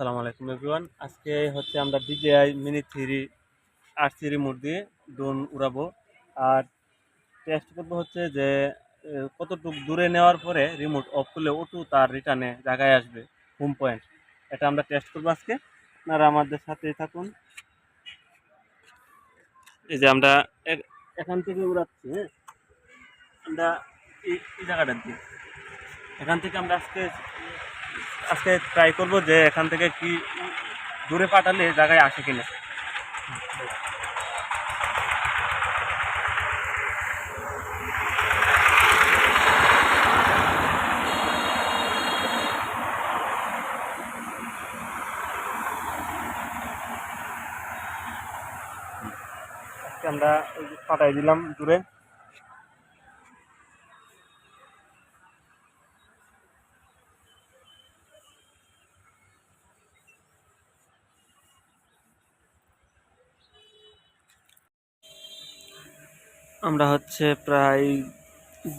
আসসালামু আলাইকুম এভরিওয়ান আজকে হচ্ছে আমরা ডিজেআই মিনি থ্রি আর থ্রি রিমোট দিয়ে ড্রোন উড়াবো। আর টেস্ট করব হচ্ছে যে কতটুকু দূরে নেওয়ার পরে রিমোট অফ করলে ওটু তার রিটার্নে জায়গায় আসবে হোম পয়েন্ট এটা আমরা টেস্ট করব আজকে। আপনারা আমাদের সাথেই থাকুন। এই যে আমরা এখান থেকে উড়াচ্ছি হ্যাঁ? আমরা এই এই জায়গাটা দিই এখান থেকে আমরা আজকে আজকে ট্রাই করব যে এখান থেকে কি দূরে পাঠালে জায়গায় আসে কিনা। আমরা পাঠাই দিলাম দূরে। আমরা হচ্ছে প্রায়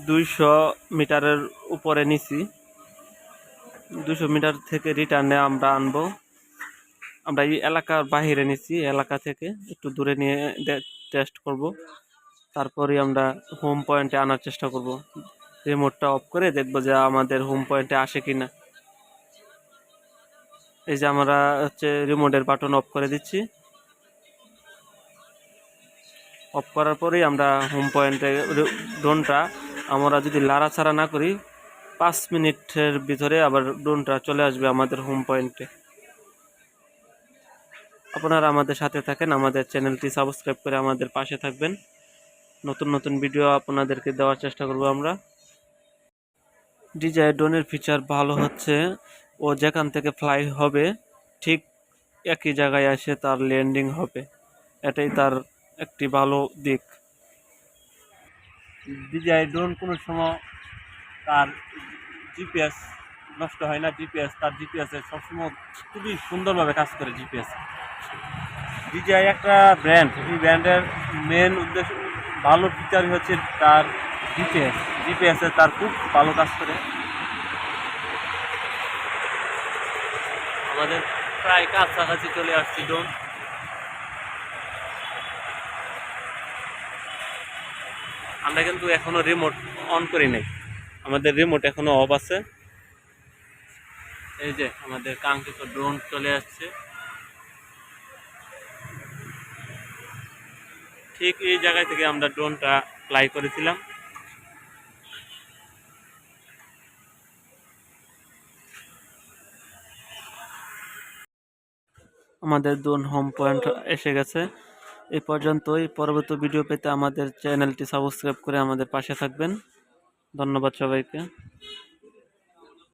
দুইশো মিটারের উপরে নিছি। দুশো মিটার থেকে রিটার্নে আমরা আনব। আমরা এই এলাকার বাহিরে নিছি এলাকা থেকে একটু দূরে নিয়ে টেস্ট করব। তারপরে আমরা হোম পয়েন্টে আনার চেষ্টা করব। রিমোটটা অফ করে দেখব যে আমাদের হোম পয়েন্টে আসে কি না এই যে আমরা হচ্ছে রিমোটের বাটন অফ করে দিচ্ছি। অফ করার পরেই আমরা হোম পয়েন্টে ড্রোনটা আমরা যদি লাড়াছাড়া না করি, পাঁচ মিনিটের ভিতরে আবার ড্রোনটা চলে আসবে আমাদের হোম পয়েন্টে আপনারা আমাদের সাথে থাকেন, আমাদের চ্যানেলটি সাবস্ক্রাইব করে আমাদের পাশে থাকবেন। নতুন নতুন ভিডিও আপনাদেরকে দেওয়ার চেষ্টা করব আমরা। ডিজাই ড্রোনের ফিচার ভালো হচ্ছে, ও যেখান থেকে ফ্লাই হবে, ঠিক একই জায়গায় এসে তার ল্যান্ডিং হবে। এটাই তার একটি ভালো দিক। ডিজাই ড্রোন কোনো সময় তার জিপিএস নষ্ট হয় না জিপিএস তার জিপিএস এর সবসময় খুবই সুন্দরভাবে কাজ করে জিপিএস। ডিজিআই একটা ব্র্যান্ড এই ব্র্যান্ডের মেন উদ্দেশ্য ভালো ফিচার হচ্ছে তার জিপিএস। জিপিএস এর তার খুব ভালো কাজ করে। আমাদের প্রায় কাছাকাছি চলে আসছি ড্রোন। আমরা কিন্তু এখনও রিমোট অন করি নাই। আমাদের রিমোট এখনও অফ আছে। এই যে আমাদের কাঙ্ক্ষিত ড্রোন চলে আসছে। ঠিক এই জায়গা থেকে আমরা ড্রোনটা ফ্লাই করেছিলাম। আমাদের ড্রোন হোম পয়েন্ট এসে গেছে। এই পর্যন্তই। পরবর্তী ভিডিও পেতে আমাদের চ্যানেলটি সাবস্ক্রাইব করে আমাদের পাশে থাকবেন। ধন্যবাদ সবাইকে।